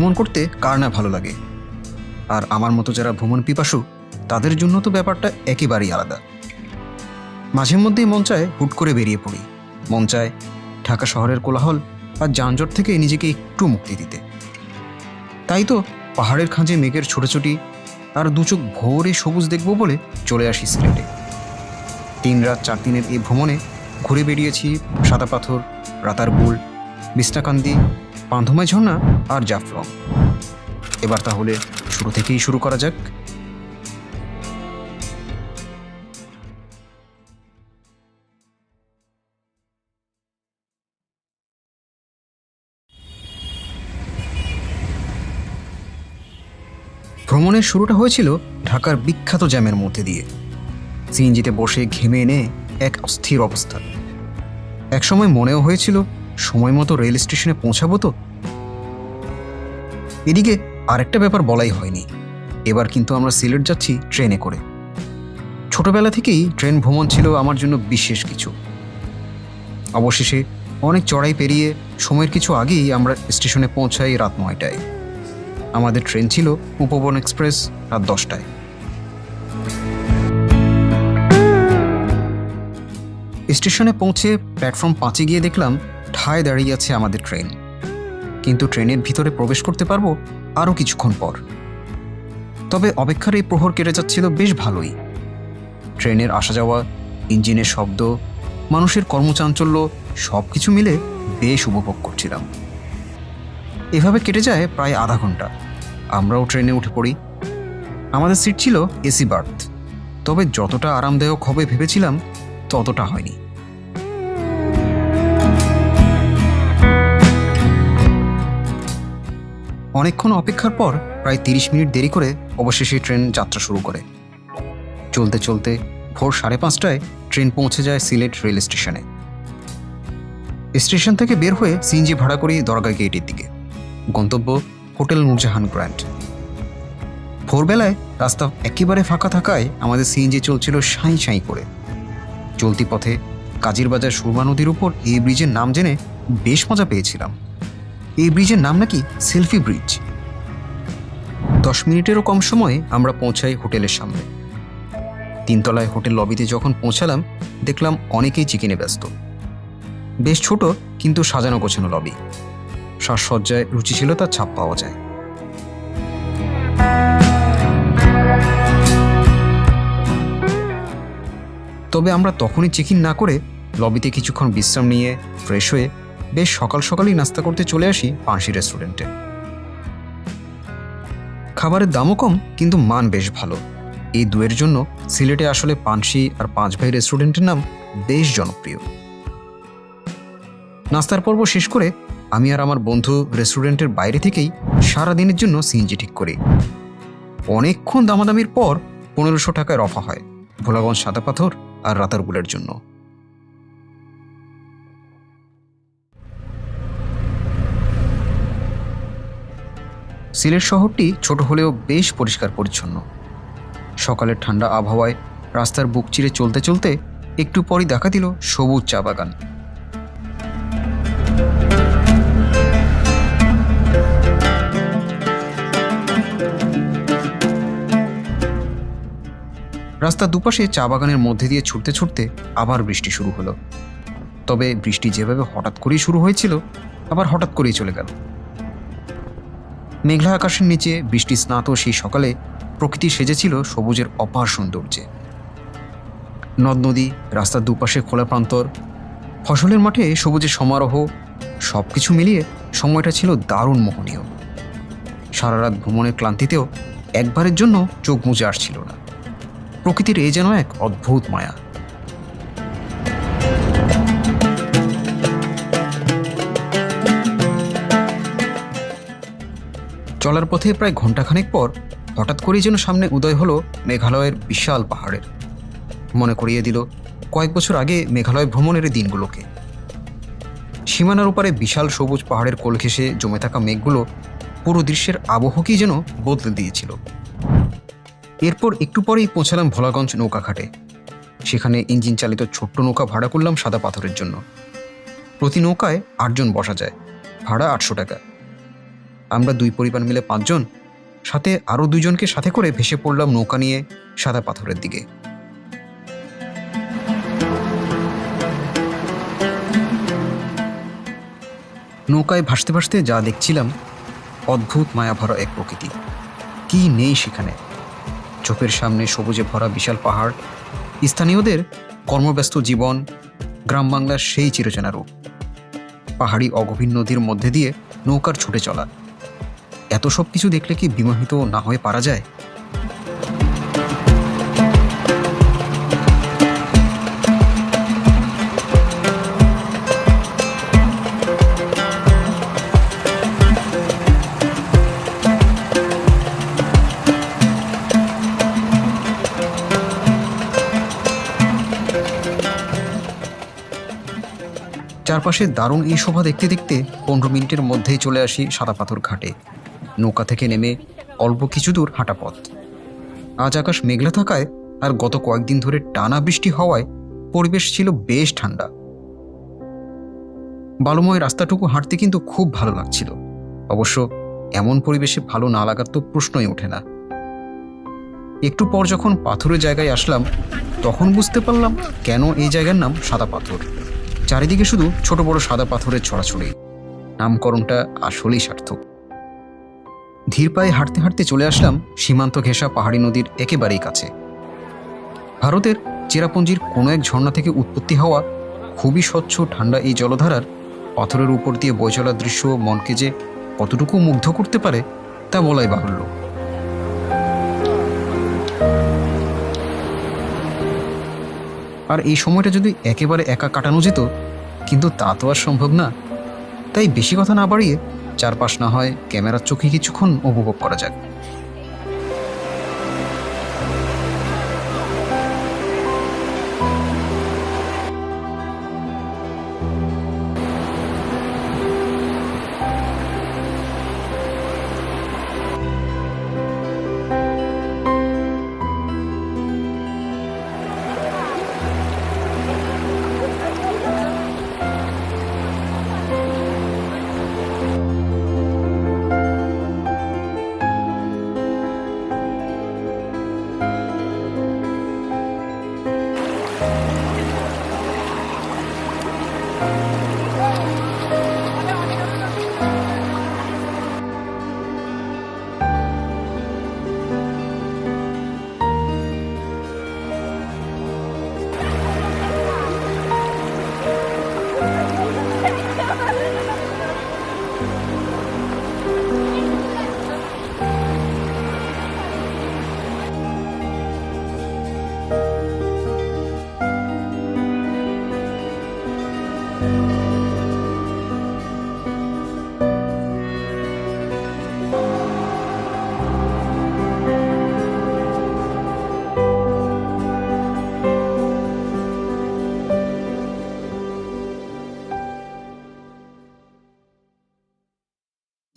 ভ্রমণ করতে কার না ভালো লাগে? আর আমার মতো যারা ভ্রমণ পিপাসু, তাদের জন্য তো ব্যাপারটা একেবারেই আলাদা। মাঝে মধ্যেই মন চায় হুট করে বেরিয়ে পড়ি। মন চায় ঢাকা শহরের কোলাহল আর যানজট থেকে নিজেকে একটু মুক্তি দিতে। তাই তো পাহাড়ের খাঁজে মেঘের ছোটাছুটি আর দুচোখ ভোরে সবুজ দেখব বলে চলে আসি সিলেটে। তিন রাত চার দিনের এই ভ্রমণে ঘুরে বেরিয়েছি সাদা পাথর রাতারগুল বিষ্ণাকান্দি পান্ধমাই ঝর্ণা আর জাফলং। এবার তাহলে শুরু থেকেই শুরু করা যাক। ভ্রমণের শুরুটা হয়েছিল ঢাকার বিখ্যাত জ্যামের মধ্যে দিয়ে। সিএনজিতে বসে ঘেমে এনে এক অস্থির অবস্থা। একসময় মনেও হয়েছিল সময় মতো রেল স্টেশনে পৌঁছাবো তো? এদিকে আরেকটা ব্যাপার বলাই হয়নি। এবার কিন্তু আমরা সিলেট যাচ্ছি ট্রেনে করে। ছোটবেলা থেকেই ট্রেন ভ্রমণ ছিল আমার জন্য বিশেষ কিছু। অবশেষে অনেক চড়াই পেরিয়ে সময়ের কিছু আগেই আমরা স্টেশনে পৌঁছাই রাত নয়টায়। আমাদের ট্রেন ছিল উপবন এক্সপ্রেস রাত দশটায়। স্টেশনে পৌঁছে প্ল্যাটফর্ম পাঁচে গিয়ে দেখলাম ঠায় দাঁড়িয়ে আছে আমাদের ট্রেন। কিন্তু ট্রেনের ভিতরে প্রবেশ করতে পারব আরও কিছুক্ষণ পর। তবে অপেক্ষার এই প্রহর কেটে যাচ্ছিল বেশ ভালোই। ট্রেনের আসা যাওয়া, ইঞ্জিনের শব্দ, মানুষের কর্মচাঞ্চল্য সব কিছু মিলে বেশ উপভোগ করছিলাম। এভাবে কেটে যায় প্রায় আধা ঘণ্টা। আমরাও ট্রেনে উঠে পড়ি। আমাদের সিট ছিল এসি বার্থ। তবে যতটা আরামদায়ক হবে ভেবেছিলাম, ততটা হয়নি। অনেকক্ষণ অপেক্ষার পর প্রায় তিরিশ মিনিট দেরি করে অবশেষে ট্রেন যাত্রা শুরু করে। চলতে চলতে ভোর সাড়ে পাঁচটায় ট্রেন পৌঁছে যায় সিলেট রেল স্টেশনে। স্টেশন থেকে বের হয়ে সিএনজি ভাড়া করি দরগা গেটের দিকে। গন্তব্য হোটেল নূরজাহান গ্র্যান্ড। ভোরবেলায় রাস্তা একেবারে ফাঁকা থাকায় আমাদের সিএনজি চলছিল সাঁই সাঁই করে। চলতি পথে কাজির বাজার সুরমা নদীর উপর এই ব্রিজের নাম জেনে বেশ মজা পেয়েছিলাম। এই ব্রিজের নাম নাকি সেলফি ব্রিজ। দশ মিনিটেরও কম সময়ে আমরা পৌঁছাই হোটেলের সামনে। তিনতলায় হোটেল লবিতে যখন পৌঁছালাম, দেখলাম অনেকেই চিকেনে ব্যস্ত। বেশ ছোট, কিন্তু সাজানো গোছানো লবি। সাজসজ্জায় রুচিশীলতার ছাপ পাওয়া যায়। তবে আমরা তখনই চেক ইন না করে লবিতে কিছুক্ষণ বিশ্রাম নিয়ে ফ্রেশ হয়ে বেশ সকাল সকালই নাস্তা করতে চলে আসি পানসি রেস্টুরেন্টে। খাবারের দামও কম, কিন্তু মান বেশ ভালো। এই দুয়ের জন্য সিলেটে আসলে পানসি আর পাঁচ ভাই রেস্টুরেন্টের নাম বেশ জনপ্রিয়। নাস্তার পর্ব শেষ করে আমি আর আমার বন্ধু রেস্টুরেন্টের বাইরে থেকেই সারা দিনের জন্য সিএনজি ঠিক করি। অনেকক্ষণ দামাদামির পর পনেরোশো টাকায় রফা হয়, ভোলাগঞ্জ সাদা পাথর আর রাতারগুলের জন্য। সিলেট শহরটি ছোট হলেও বেশ পরিষ্কার পরিচ্ছন্ন। সকালের ঠান্ডা আবহাওয়ায় রাস্তার বুক চিরে চলতে চলতে একটু পরই দেখা দিল সবুজ চা বাগান। রাস্তার দুপাশে চা বাগানের মধ্যে দিয়ে ছুটতে ছুটতে আবার বৃষ্টি শুরু হলো। তবে বৃষ্টি যেভাবে হঠাৎ করেই শুরু হয়েছিল, আবার হঠাৎ করেই চলে গেল। মেঘলা আকাশের নিচে বৃষ্টি স্নাত সেই সকালে প্রকৃতি সেজেছিল সবুজের অপার সৌন্দর্যে। নদ নদী, রাস্তার দুপাশে খোলা প্রান্তর, ফসলের মাঠে সবুজের সমারোহ সব কিছু মিলিয়ে সময়টা ছিল দারুণ মোহনীয়। সারা রাত ভ্রমণের ক্লান্তিতেও একবারের জন্য চোখ মুজে আসছিল না। প্রকৃতির এ যেন এক অদ্ভুত মায়া। চলার পথে প্রায় ঘন্টাখানেক পর হঠাৎ করেই যেন সামনে উদয় হলো মেঘালয়ের বিশাল পাহাড়ের। মনে করিয়ে দিল কয়েক বছর আগে মেঘালয় ভ্রমণের দিনগুলোকে। সীমানার উপরে বিশাল সবুজ পাহাড়ের কোল ঘেঁষে জমে থাকা মেঘগুলো পুরো দৃশ্যের আবহকেই যেন বদলে দিয়েছিল। এরপর একটু পরেই পৌঁছালাম ভোলাগঞ্জ নৌকাঘাটে। সেখানে ইঞ্জিন চালিত ছোট্ট নৌকা ভাড়া করলাম সাদা পাথরের জন্য। প্রতি নৌকায় আটজন বসা যায়, ভাড়া আটশো টাকা। আমরা দুই পরিবার মিলে পাঁচজন, সাথে আরও দুইজনকে সাথে করে ভেসে পড়লাম নৌকা নিয়ে সাদা পাথরের দিকে। নৌকায় ভাসতে ভাসতে যা দেখছিলাম, অদ্ভুত মায়াভরা এক প্রকৃতি। কি নেই সেখানে? চোখের সামনে সবুজে ভরা বিশাল পাহাড়, স্থানীয়দের কর্মব্যস্ত জীবন, গ্রাম বাংলার সেই চিরচেনা রূপ। পাহাড়ি অগভীর নদীর মধ্যে দিয়ে নৌকার ছুটে চলা। এত সব কিছু দেখলে কি বিমোহিত না হয়ে পারা যায়? চারপাশে দারুণ এই শোভা দেখতে দেখতে পনেরো মিনিটের মধ্যেই চলে আসি সাদা পাথর ঘাটে নৌকা থেকে নেমে অল্প কিছু দূর হাঁটা পথ। আজ আকাশ মেঘলা থাকায় আর গত কয়েকদিন ধরে টানা বৃষ্টি হওয়ায় পরিবেশ ছিল বেশ ঠান্ডা। বালুময় রাস্তাটুকু হাঁটতে কিন্তু খুব ভালো লাগছিল। অবশ্য এমন পরিবেশে ভালো না লাগার তো প্রশ্নই ওঠে না। একটু পর যখন পাথরের জায়গায় আসলাম, তখন বুঝতে পারলাম কেন এই জায়গার নাম সাদা পাথর। চারিদিকে শুধু ছোট বড় সাদা পাথরের ছড়াছড়ি। নামকরণটা আসলেই সার্থক। ধীর পায়ে হাঁটতে হাঁটতে চলে আসলাম সীমান্ত ঘেঁষা পাহাড়ি নদীর একেবারেই কাছে। ভারতের চেরাপুঞ্জির কোনো এক ঝর্ণা থেকে উৎপত্তি হওয়া খুবই স্বচ্ছ ঠান্ডা এই জলধারার পাথরের উপর দিয়ে বয়ে চলার দৃশ্য মনকে যে কতটুকু মুগ্ধ করতে পারে, তা বলাই বাহুল্য। আর এই সময়টা যদি একেবারে একা কাটানো যেত, কিন্তু তা তো আর সম্ভব না। তাই বেশি কথা না বাড়িয়ে চারপাশ না হয় ক্যামেরার চোখে কিছুক্ষণ উপভোগ করা যাক।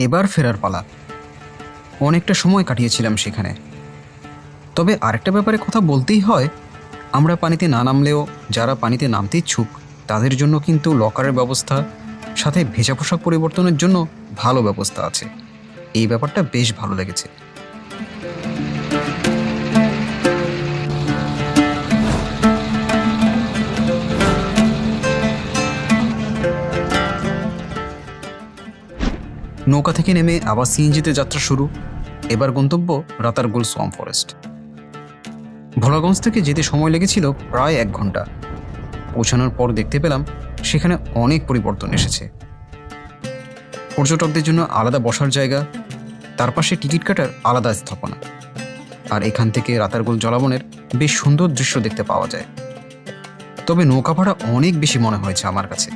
এবার ফেরার পালা। অনেকটা সময় কাটিয়েছিলাম সেখানে। তবে আরেকটা ব্যাপারে কথা বলতেই হয়, আমরা পানিতে না নামলেও যারা পানিতে নামতে ইচ্ছুক, তাদের জন্য কিন্তু লকারের ব্যবস্থা, সাথে ভেজা পোশাক পরিবর্তনের জন্য ভালো ব্যবস্থা আছে। এই ব্যাপারটা বেশ ভালো লেগেছে। নৌকা থেকে নেমে আবার সিএনজিতে যাত্রা শুরু। এবার গন্তব্য রাতারগুল সোয়াম ফরেস্ট। ভোলাগঞ্জ থেকে যেতে সময় লেগেছিল প্রায় এক ঘণ্টা। পৌঁছানোর পর দেখতে পেলাম সেখানে অনেক পরিবর্তন এসেছে। পর্যটকদের জন্য আলাদা বসার জায়গা, তার পাশে টিকিট কাটার আলাদা স্থাপনা। আর এখান থেকে রাতারগুল জলাবনের বেশ সুন্দর দৃশ্য দেখতে পাওয়া যায়। তবে নৌকা ভাড়া অনেক বেশি মনে হয়েছে আমার কাছে।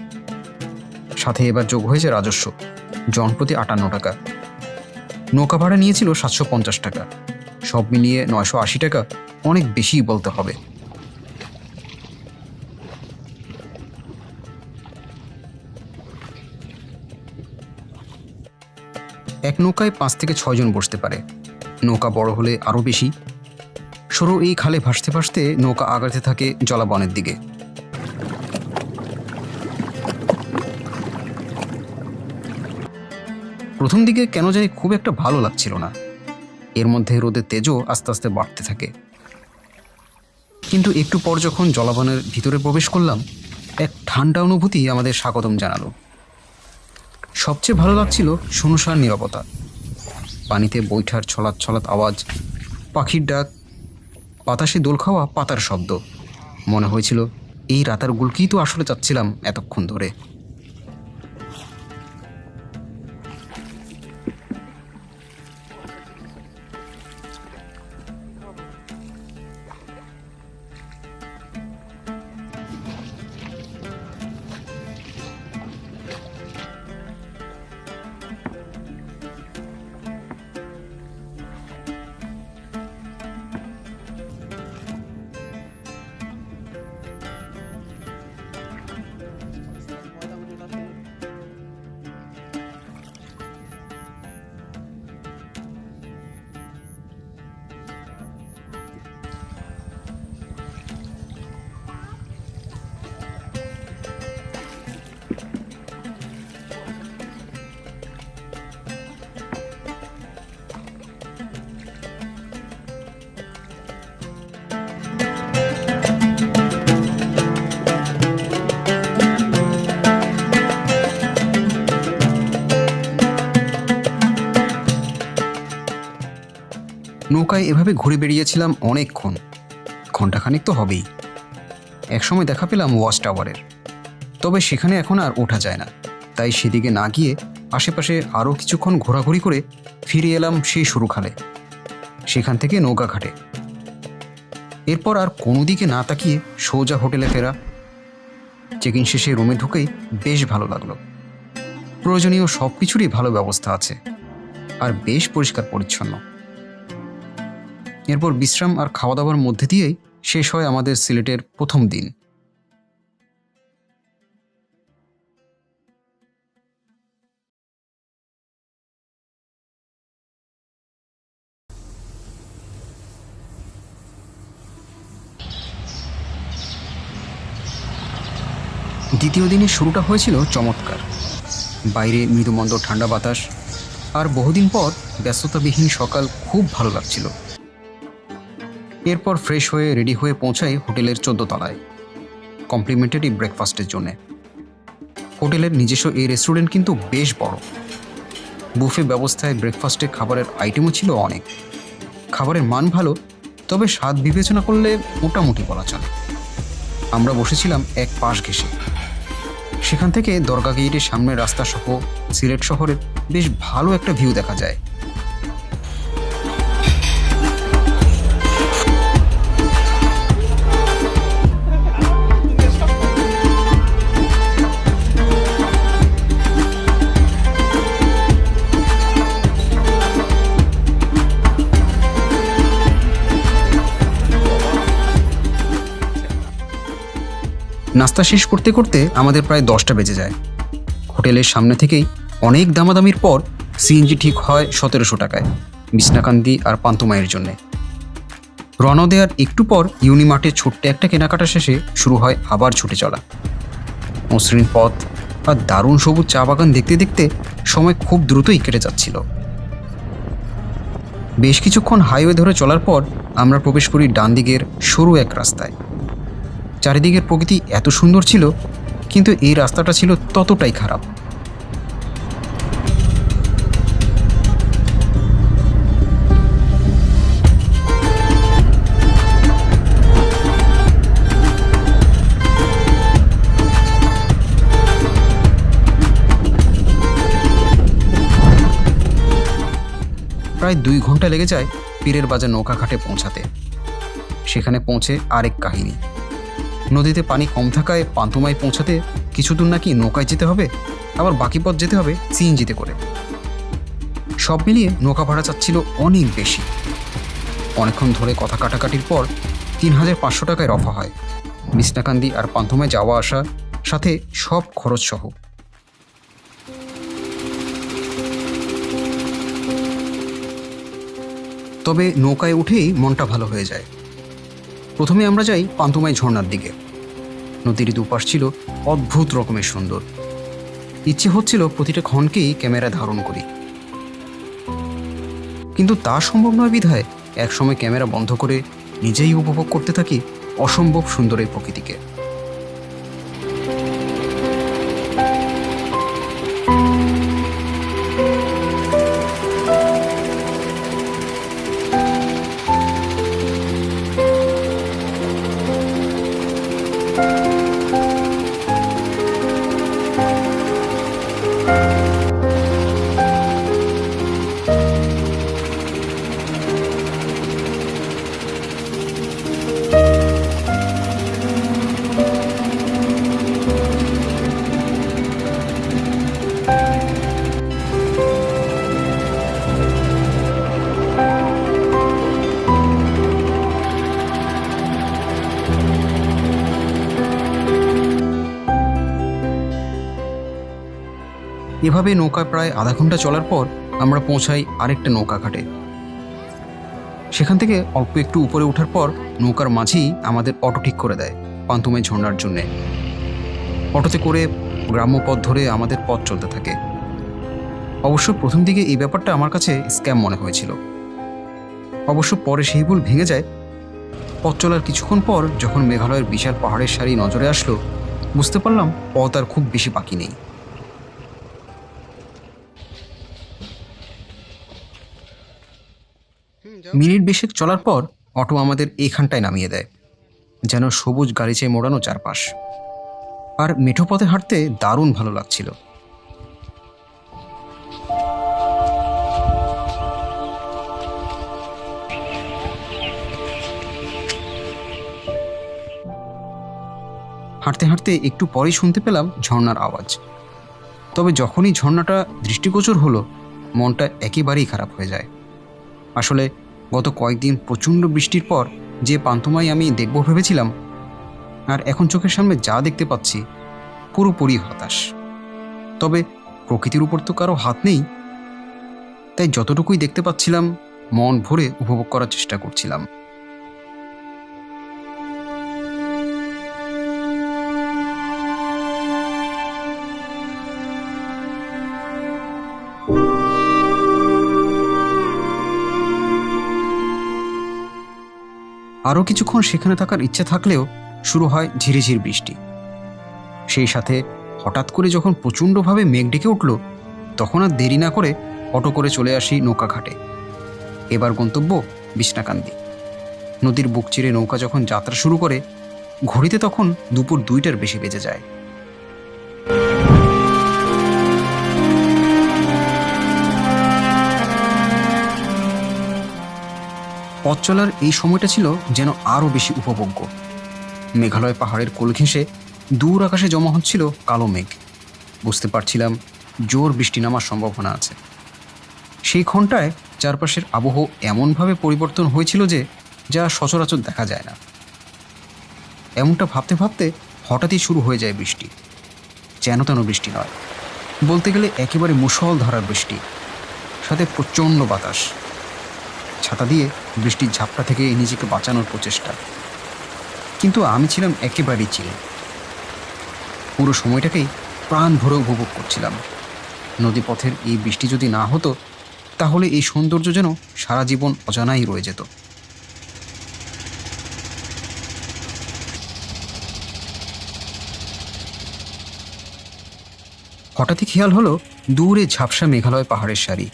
সাথে এবার যোগ হয়েছে রাজস্ব। জনপ্রতি আটান্ন টাকা। নৌকা ভাড়া নিয়েছিল সাতশো পঞ্চাশ টাকা। সব মিলিয়ে নয়শো আশি টাকা অনেক বেশিই বলতে হবে। এক নৌকায় পাঁচ থেকে ছয়জন বসতে পারে। নৌকা বড় হলে আরও বেশি। সরু এই খালে ভাসতে ভাসতে নৌকা আগাতে থাকে জলাবনের দিকে। প্রথম দিকে কেন জানি খুব একটা ভালো লাগছিল না। এর মধ্যে রোদের তেজও আস্তে আস্তে বাড়তে থাকে। কিন্তু একটু পর যখন জলাবনের ভিতরে প্রবেশ করলাম, এক ঠান্ডা অনুভূতি আমাদের স্বাগতম জানালো। সবচেয়ে ভালো লাগছিল শুনশান নিরবতা। পানিতে বৈঠার ছলাৎ ছলাৎ আওয়াজ, পাখির ডাক, বাতাসে দোল খাওয়া পাতার শব্দ। মনে হয়েছিল, এই রাতার গুলকেই তো আসলে চাচ্ছিলাম এতক্ষণ ধরে। নৌকায় এভাবে ঘুরে বেরিয়েছিলাম অনেকক্ষণ। ঘন্টাখানেক তো হবেই। একসময় দেখা পেলাম ওয়াচ টাওয়ারের। তবে সেখানে এখন আর ওঠা যায় না। তাই সেদিকে না গিয়ে আশেপাশে আরও কিছুক্ষণ ঘোরাঘুরি করে ফিরে এলাম সেই সরুখালে। সেখান থেকে নৌকা ঘাটে। এরপর আর কোনো দিকে না তাকিয়ে সোজা হোটেলে ফেরা। চেক ইন শেষে রুমে ঢুকেই বেশ ভালো লাগল। প্রয়োজনীয় সব কিছুরই ভালো ব্যবস্থা আছে। আর বেশ পরিষ্কার পরিচ্ছন্ন এরপর বিশ্রাম আর খাওয়া দাওয়ার মধ্যে দিয়েই শেষ হয় আমাদের সিলেটের প্রথম দিন। দ্বিতীয় দিনের শুরুটা হয়েছিল চমৎকার। বাইরে মৃদুমন্দ ঠান্ডা বাতাস আর বহুদিন পর ব্যস্ততাবিহীন সকাল খুব ভালো লাগছিল। এরপর ফ্রেশ হয়ে রেডি হয়ে পৌঁছাই হোটেলের চোদ্দ তলায় কমপ্লিমেন্টারি ব্রেকফাস্টের জন্যে। হোটেলের নিজস্ব এই রেস্টুরেন্ট কিন্তু বেশ বড়। বুফে ব্যবস্থায় ব্রেকফাস্টে খাবারের আইটেমও ছিল অনেক। খাবারের মান ভালো, তবে স্বাদ বিবেচনা করলে মোটামুটি বলা চলে। আমরা বসেছিলাম এক পাশ ঘেসে সেখান থেকে দরগা গেটের সামনের রাস্তা সহ সিলেট শহরের বেশ ভালো একটা ভিউ দেখা যায়। নাস্তা শেষ করতে করতে আমাদের প্রায় দশটা বেজে যায়। হোটেলের সামনে থেকেই অনেক দামাদামির পর সিএনজি ঠিক হয় সতেরোশো টাকায়, বিছনাকান্দি আর পান্তুমায়ের জন্যে। রওনা দেওয়ার একটু পর ইউনিমার্টে ছোট্ট একটা কেনাকাটা শেষে শুরু হয় আবার ছুটে চলা। মসৃণ পথ আর দারুণ সবুজ চা বাগান দেখতে দেখতে সময় খুব দ্রুতই কেটে যাচ্ছিল। বেশ কিছুক্ষণ হাইওয়ে ধরে চলার পর আমরা প্রবেশ করি ডান দিকের সরু এক রাস্তায়। চারিদিকের প্রকৃতি এত সুন্দর ছিল, কিন্তু এই রাস্তাটা ছিল ততটাই খারাপ। প্রায় দুই ঘণ্টা লেগে যায় পীরের বাজার নৌকা ঘাটে পৌঁছাতে। সেখানে পৌঁছে আরেক কাহিনী। নদীতে পানি কম থাকায় পান্তুমায় পৌঁছাতে কিছু দূর নাকি নৌকায় যেতে হবে, আবার বাকি পথ যেতে হবে সিএনজিতে করে। সব মিলিয়ে নৌকা ভাড়া চাচ্ছিল অনেক বেশি। অনেকক্ষণ ধরে কথা কাটাকাটির পর তিন হাজার পাঁচশো টাকায় রফা হয়। বিছনাকান্দি আর পান্থমায় যাওয়া আসা, সাথে সব খরচ সহ। তবে নৌকায় উঠেই মনটা ভালো হয়ে যায়। প্রথমে আমরা যাই পান্তুমাই ঝর্নার দিকে। নদীর দুপাশ ছিল অদ্ভুত রকমের সুন্দর। ইচ্ছে হচ্ছিল প্রতিটা ক্ষণকেই ক্যামেরা ধারণ করি। কিন্তু তা সম্ভব নয় বিধায় একসময় ক্যামেরা বন্ধ করে নিজেই উপভোগ করতে থাকি অসম্ভব সুন্দর এই প্রকৃতিকে। এভাবে নৌকায় প্রায় আধা ঘণ্টা চলার পর আমরা পৌঁছাই আরেকটা নৌকা ঘাটে। সেখান থেকে অল্প একটু উপরে ওঠার পর নৌকার মাঝেই আমাদের অটো ঠিক করে দেয় পান্তুমে ঝর্ণার জন্যে। অটোতে করে গ্রাম্য পথ ধরে আমাদের পথ চলতে থাকে। অবশ্য প্রথম দিকে এই ব্যাপারটা আমার কাছে স্ক্যাম মনে হয়েছিল। অবশ্য পরে সেই ভুল ভেঙে যায়। পথ চলার কিছুক্ষণ পর যখন মেঘালয়ের বিশাল পাহাড়ের সারি নজরে আসলো, বুঝতে পারলাম পথ আর খুব বেশি বাকি নেই। মিনিট বিশেক চলার পর অটো আমাদের এইখানটায় নামিয়ে দেয়, যেন সবুজ গালিচে মোড়ানো চারপাশ। আর মেঠো পথে হাঁটতে দারুণ ভালো লাগছিল। হাঁটতে হাঁটতে একটু পরেই শুনতে পেলাম ঝর্নার আওয়াজ। তবে যখনই ঝর্ণাটা দৃষ্টিগোচর হলো, মনটা একেবারেই খারাপ হয়ে যায়। আসলে গত কয়েকদিন প্রচণ্ড বৃষ্টির পর যে পান্থমাই আমি দেখব ভেবেছিলাম, আর এখন চোখের সামনে যা দেখতে পাচ্ছি, পুরোপুরি হতাশ। তবে প্রকৃতির উপর তো কারও হাত নেই। তাই যতটুকুই দেখতে পাচ্ছিলাম, মন ভরে উপভোগ করার চেষ্টা করছিলাম। আরও কিছুক্ষণ সেখানে থাকার ইচ্ছে থাকলেও শুরু হয় ঝিরিঝির বৃষ্টি। সেই সাথে হঠাৎ করে যখন প্রচণ্ডভাবে মেঘ ডেকে উঠল, তখন আর দেরি না করে অটো করে চলে আসি নৌকা ঘাটে এবার গন্তব্য বিষ্ণাকান্দি নদীর বুক চিরে নৌকা যখন যাত্রা শুরু করে, ঘড়িতে তখন দুপুর দুইটার বেশি বেজে যায়। পথ চলার এই সময়টা ছিল যেন আরও বেশি উপভোগ্য। মেঘালয় পাহাড়ের কোল ঘেঁষে দূর আকাশে জমা হচ্ছিল কালো মেঘ। বুঝতে পারছিলাম জোর বৃষ্টি নামার সম্ভাবনা আছে। সেই ঘন্টায় চারপাশের আবহ এমনভাবে পরিবর্তন হয়েছিল যে, যা সচরাচর দেখা যায় না। এমনটা ভাবতে ভাবতে হঠাৎই শুরু হয়ে যায় বৃষ্টি। যেন তেন বৃষ্টি নয়। বলতে গেলে একেবারে মুষল ধারার বৃষ্টি। সাথে প্রচণ্ড বাতাস। ছাতা দিয়ে বৃষ্টির ঝাপটা থেকে নিজেকে বাঁচানোর প্রচেষ্টা। কিন্তু আমি ছিলাম একেবারেই চিলে। পুরো সময়টাকেই প্রাণ ভরে উপভোগ করছিলাম। নদীপথের এই বৃষ্টি যদি না হতো, তাহলে এই সৌন্দর্য যেন সারা জীবন অজানাই রয়ে যেত। হঠাৎই খেয়াল হলো দূরে ঝাপসা মেঘালয় পাহাড়ের সারি।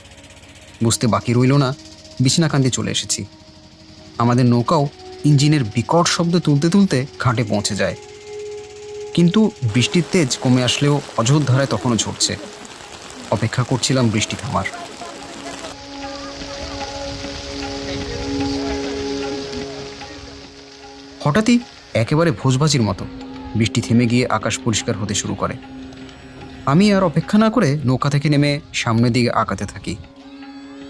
বুঝতে বাকি রইল না বিছনাকান্দি চলে এসেছি। আমাদের নৌকাও ইঞ্জিনের বিকট শব্দ তুলতে তুলতে ঘাটে পৌঁছে যায়। কিন্তু বৃষ্টির তেজ কমে আসলেও অযোধ্য ধারায় তখনও ঝরছে। অপেক্ষা করছিলাম বৃষ্টি থামার। হঠাৎই একেবারে ভোজবাজির মতো বৃষ্টি থেমে গিয়ে আকাশ পরিষ্কার হতে শুরু করে। আমি আর অপেক্ষা না করে নৌকা থেকে নেমে সামনের দিকে আঁকাতে থাকি।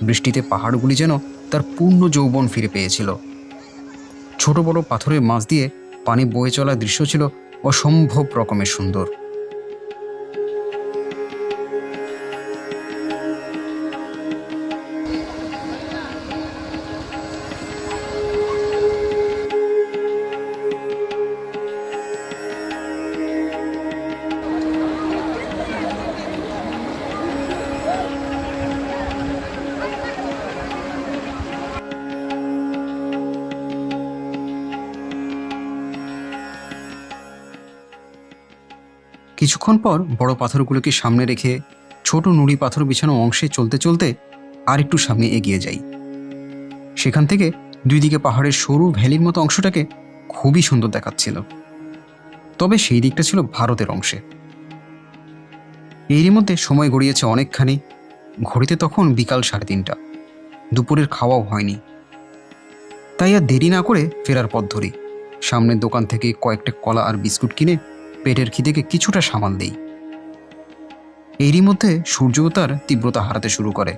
বৃষ্টিতে পাহাড়গুলি যেন তার পূর্ণ যৌবন ফিরে পেয়েছিল। ছোট বড় পাথরের মাছ দিয়ে পানি বয়ে চলার দৃশ্য ছিল অসম্ভব রকমের সুন্দর। কিছুক্ষণ পর বড় পাথরগুলোকে সামনে রেখে ছোট নুড়ি পাথর বিছানো অংশে চলতে চলতে আর একটু সামনে এগিয়ে যাই। সেখান থেকে দুই দিকে পাহাড়ের সরু ভ্যালির মতো অংশটাকে খুবই সুন্দর দেখাচ্ছিল। তবে সেই দিকটা ছিল ভারতের অংশে। এরই মধ্যে সময় গড়িয়েছে অনেকখানি। ঘড়িতে তখন বিকাল সাড়ে তিনটা। দুপুরের খাওয়াও হয়নি। তাই আর দেরি না করে ফেরার পথ ধরি। সামনের দোকান থেকে কয়েকটা কলা আর বিস্কুট কিনে পেটের খিদেকে কিছুটা সামাল দেই। এরই মধ্যে সূর্যও তার তীব্রতা হারাতে শুরু করে।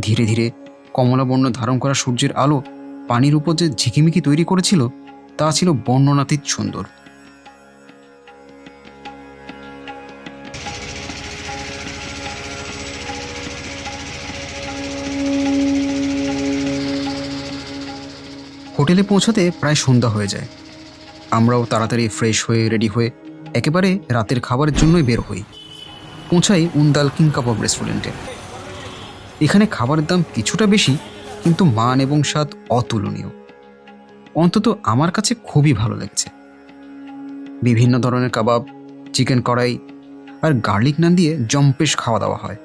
ধীরে ধীরে কমলা বর্ণ ধারণ করা সূর্যের আলো পানির উপর যে ঝিকিমিকি তৈরি করেছিল, তা ছিল বর্ণনাতীত সুন্দর। হোটেলে পৌঁছাতে প্রায় সন্ধ্যা হয়ে যায়। আমরাও তাড়াতাড়ি ফ্রেশ হয়ে রেডি হয়ে একেবারে রাতের খাবারের জন্যই বের হই। পৌঁছাই উন্দাল কিং কাবাব রেস্টুরেন্টে। এখানে খাবারের দাম কিছুটা বেশি, কিন্তু মান এবং স্বাদ অতুলনীয়। অন্তত আমার কাছে খুবই ভালো লেগেছে। বিভিন্ন ধরনের কাবাব, চিকেন কড়াই আর গার্লিক নান দিয়ে জম্পেশ খাওয়া দাওয়া হয়।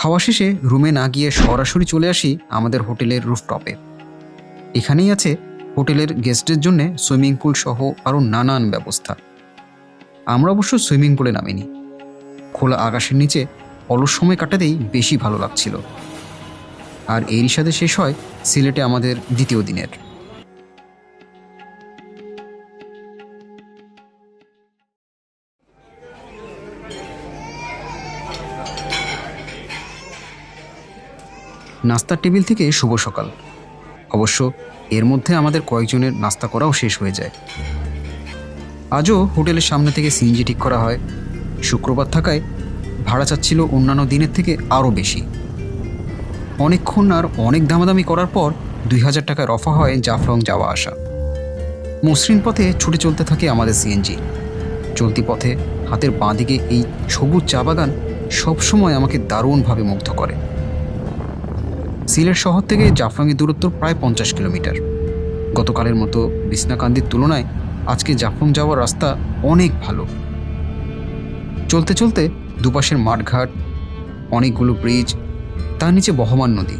খাওয়া শেষে রুমে না গিয়ে সরাসরি চলে আসি আমাদের হোটেলের রুফটপে। এখানেই আছে হোটেলের গেস্টের জন্য সুইমিং পুল সহ আরও নানান ব্যবস্থা। আমরা অবশ্য সুইমিং পুলে নামিনি। খোলা আকাশের নিচে অলস সময় কাটাতেই বেশি ভালো লাগছিল। আর এরই সাথে শেষ হয় সিলেটে আমাদের দ্বিতীয় দিনের। নাস্তার টেবিল থেকে শুভ সকাল। অবশ্য এর মধ্যে আমাদের কয়েকজনের নাস্তা করাও শেষ হয়ে যায়। আজও হোটেলের সামনে থেকে সিএনজি ঠিক করা হয়। শুক্রবার থাকায় ভাড়া চাচ্ছিল অন্যান্য দিনের থেকে আরও বেশি। অনেকক্ষণ আর অনেক দামাদামি করার পর দুই হাজার টাকায় রফা হয় জাফলং যাওয়া আসা। মসৃণ পথে ছুটে চলতে থাকে আমাদের সিএনজি। চলতি পথে হাতের বাঁ দিকে এই সবুজ চা বাগান সবসময় আমাকে দারুণভাবে মুগ্ধ করে। সিলেট শহর থেকে জাফলংয়ের দূরত্ব প্রায় পঞ্চাশ কিলোমিটার। গতকালের মতো বিছনাকান্দির তুলনায় আজকে জাফলং যাওয়ার রাস্তা অনেক ভালো। চলতে চলতে দুপাশের মাঠঘাট, অনেকগুলো ব্রিজ, তার নিচে বহমান নদী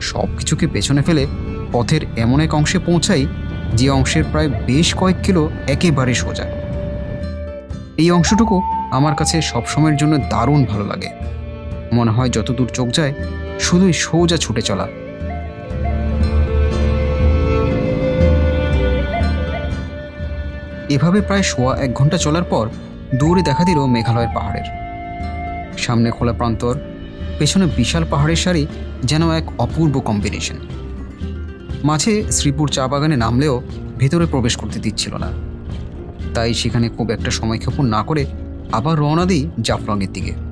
সব কিছুকে পেছনে ফেলে পথের এমন এক অংশে পৌঁছাই যে অংশের প্রায় বেশ কয়েক কিলো একেবারে সোজা। এই অংশটুকু আমার কাছে সবসময়ের জন্য দারুণ ভালো লাগে। মনে হয় যতদূর চোখ যায় শুধুই সোজা ছুটে চলা। এভাবে প্রায় সোয়া এক ঘণ্টা চলার পর দূরে দেখা দিল মেঘালয়ের পাহাড়ের। সামনে খোলা প্রান্তর, পেছনে বিশাল পাহাড়ের সারি, যেন এক অপূর্ব কম্বিনেশন মাঝে শ্রীপুর চা বাগানে নামলেও ভেতরে প্রবেশ করতে দিচ্ছিল না। তাই সেখানে খুব একটা সময় ক্ষেপণ না করে আবার রওনা দিই জাফলংয়ের দিকে।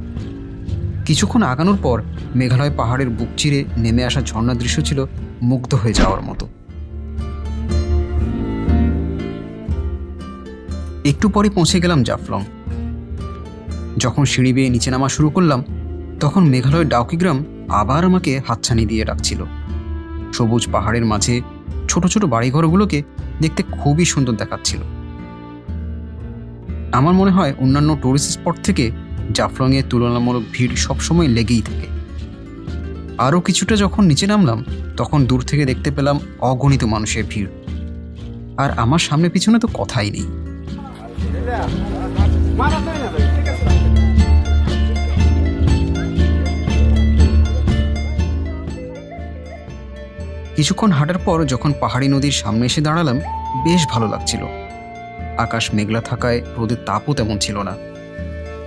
কিছুক্ষণ আগানোর পর মেঘালয় পাহাড়ের বুক চিরে নেমে আসা ঝর্ণার দৃশ্য ছিল মুগ্ধ হয়ে যাওয়ার মতো। একটু পরে পৌঁছে গেলাম জাফলং। যখন সিঁড়ি বেয়ে নিচে নামা শুরু করলাম, তখন মেঘালয়ের ডাউকিগ্রাম আবার আমাকে হাতছানি দিয়ে রাখছিল সবুজ পাহাড়ের মাঝে ছোট ছোট বাড়িঘরগুলোকে দেখতে খুবই সুন্দর দেখাচ্ছিল। আমার মনে হয় অন্যান্য টুরিস্ট স্পট থেকে জাফলংয়ের তুলনামূলক ভিড় সবসময় লেগেই থাকে। আরও কিছুটা যখন নিচে নামলাম, তখন দূর থেকে দেখতে পেলাম অগণিত মানুষের ভিড়। আর আমার সামনে পিছনে তো কথাই নেই। কিছুক্ষণ হাঁটার পর যখন পাহাড়ি নদীর সামনে এসে দাঁড়ালাম, বেশ ভালো লাগছিল। আকাশ মেঘলা থাকায় রোদের তাপও তেমন ছিল না।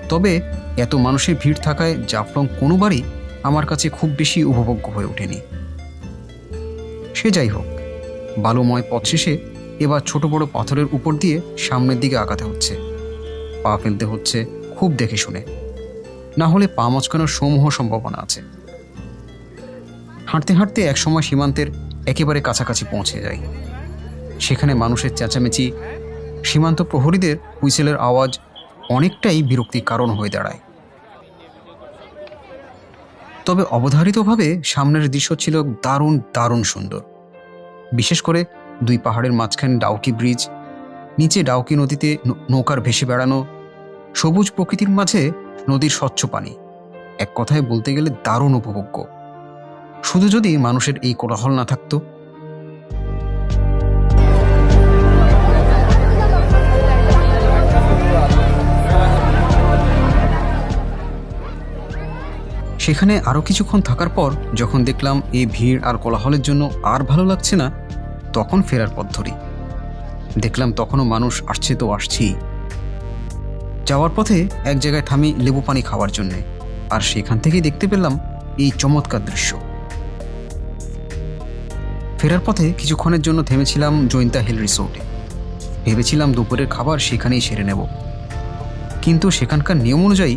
তবে এত মানুষের ভিড় থাকায় জাফলং কোনোবারই আমার কাছে খুব বেশি উপভোগ্য হয়ে ওঠেনি। সে যাই হোক, বালুময় পথ শেষে এবার ছোট বড় পাথরের উপর দিয়ে সামনের দিকে আগাতে হচ্ছে। পা ফেলতে হচ্ছে খুব দেখে শুনে। না হলে পা মচকানোর সমূহ সম্ভাবনা আছে। হাঁটতে হাঁটতে একসময় সীমান্তের একেবারে কাছাকাছি পৌঁছে যাই। সেখানে মানুষের চেঁচামেচি, সীমান্ত প্রহরীদের হুইসেলের আওয়াজ অনেকটাই বিরক্তির কারণ হয়ে দাঁড়ায়। তবে অবধারিতভাবে সামনের দৃশ্য ছিল দারুণ দারুণ সুন্দর। বিশেষ করে দুই পাহাড়ের মাঝখানে ডাউকি ব্রিজ, নিচে ডাউকি নদীতে নৌকার ভেসে বেড়ানো, সবুজ প্রকৃতির মাঝে নদীর স্বচ্ছ পানি। এক কথায় বলতে গেলে দারুণ উপভোগ্য। শুধু যদি মানুষের এই কোলাহল না থাকতো সেখানে আরও কিছুক্ষণ থাকার পর যখন দেখলাম এই ভিড় আর কোলাহলের জন্য আর ভালো লাগছে না, তখন ফেরার পথ ধরি। দেখলাম তখনও মানুষ আসছে তো আসছেই। যাওয়ার পথে এক জায়গায় থামি লেবু পানি খাওয়ার জন্যে, আর সেখান থেকেই দেখতে পেলাম এই চমৎকার দৃশ্য। ফেরার পথে কিছুক্ষণের জন্য থেমেছিলাম জৈন্তা হিল রিসোর্টে। ভেবেছিলাম দুপুরের খাবার সেখানেই সেরে নেব। কিন্তু সেখানকার নিয়ম অনুযায়ী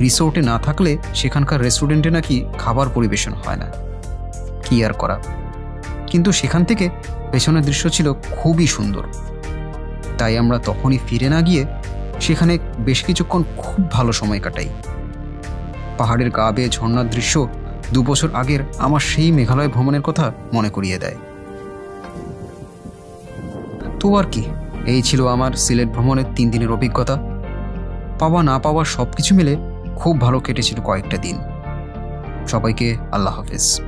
রিসোর্টে না থাকলে সেখানকার রেস্টুরেন্টে নাকি খাবার পরিবেশন হয় না। কি আর করা? কিন্তু সেখান থেকে পেছনের দৃশ্য ছিল খুবই সুন্দর। তাই আমরা তখনই ফিরে না গিয়ে সেখানে বেশ কিছুক্ষণ খুব ভালো সময় কাটাই। পাহাড়ের গা বেয়ে ঝর্ণার দৃশ্য দু বছর আগের আমার সেই মেঘালয় ভ্রমণের কথা মনে করিয়ে দেয়। তো আর কি? এই ছিল আমার সিলেট ভ্রমণের তিন দিনের অভিজ্ঞতা। পাওয়া না পাওয়া সব কিছু মিলে খুব ভালো কেটেছিল কয়েকটা দিন। সবাইকে আল্লাহ হাফেজ।